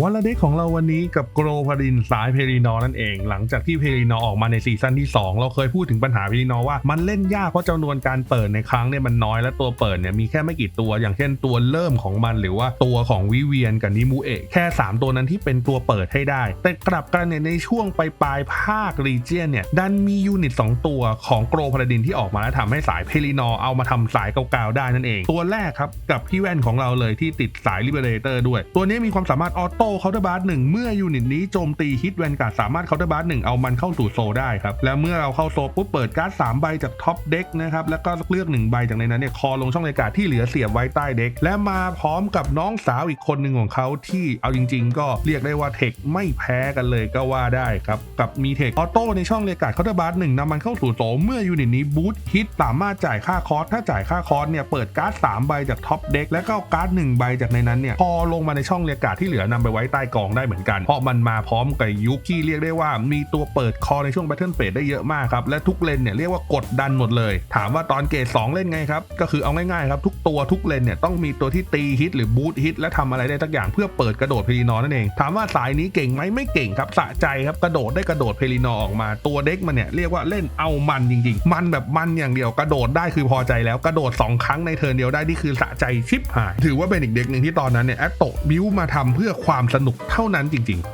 วอลเดกของเราวันนี้กับโกรพารินสายเพรีนอร์นั่นเอง หลังจากที่เพรีนอร์ออกมาในซีซั่นที่ 2 เราเคยพูดถึงปัญหาเพรีนอร์ว่ามันเล่นยากเพราะจำนวนการเปิดในครั้งเนี่ยมันน้อยและตัวเปิดเนี่ยมีแค่ไม่กี่ตัว อย่างเช่นตัวเริ่มของมันหรือว่าตัวของวิเวียนกับนิมูเอะแค่ 3 ตัวนั้นที่เป็นตัวเปิดให้ได้ แต่กลับกันเนี่ยในช่วงปลายปลายภาครีเจียนเนี่ยดันมียูนิต 2 ตัวของโกรพารินที่ออกมาแล้วทำให้สายเพรีนอร์เอามาทำสายเก่าๆได้นั่นเอง ตัวแรกครับกับพี่แว่นของเราเลยที่ติดสายลิเบเลเตอร์ด้วย ตัวนี้มีความสามารถออโโต้เคาน์เตอร์บาร์หนึ่งเมื่อยูนิตนี้โจมตีฮิตแวนการ์ดสามารถเคาน์เตอร์บาร์หนึ่งเอามันเข้าสู่โซได้ครับ และเมื่อเราเข้าโซปุ๊บเปิดการ์ดสามใบจากท็อปเด็กนะครับ แล้วก็เลือกหนึ่งใบจากในนั้นเนี่ยคอลงช่องรายการดที่เหลือเสียบไว้ใต้เด็ก และมาพร้อมกับน้องสาวอีกคนหนึ่งของเขาที่เอาจริง ๆ ก็เรียกได้ว่าเทคไม่แพ้กันเลยก็ว่าได้ครับกับมีเทคออโต้ในช่องรายกาดเคาน์เตอร์บาร์หนึ่งนำมันเข้าสู่โซเมื่อยูนิตนี้บูทฮิตสามารถจ่ายค่าคอร์สถ้าจ่ายค่าคอร์สเนี่ยเปิดการ์ดสามใบจากท็อปเด็กแล้วก็การ์ดหนึ่งใบจากในนั้นเนี่ยพอลงมาในช่องเรียกาดที่เหลือนำไปไว้ใต้กองได้เหมือนกัน เพราะมันมาพร้อมกับยุคที่เรียกได้ว่ามีตัวเปิดคอในช่วงแบทเทิลเฟสได้เยอะมากครับ และทุกเลนเนี่ยเรียกว่ากดดันหมดเลย ถามว่าตอนเกรด2เล่นไงครับ ก็คือเอาง่ายๆครับ ทุกตัวทุกเลนเนี่ยต้องมีตัวที่ตีฮิตหรือบูทฮิตและทำอะไรได้สักอย่างเพื่อเปิดกระโดดเพลีนอร์นั่นเอง ถามว่าสายนี้เก่งไหมไม่เก่งครับสะใจครับกระโดดได้กระโดดเพลีนอออกมาตัวเด็กมันเนี่ยเรียกว่าเล่นเอามันจริง ๆ มันแบบมันอย่างเดียวกระโดดได้คือพอใจแล้วกระโดดสองครั้งในเทิร์นเดียวได้นี่คือสะใจชิบหาย ถือว่าเป็นอีกเด็กหนึ่งที่ตอนนั้นเนี่ยแอตโตบิวมาทำเพื่อความสนุกเท่านั้นจริง ๆ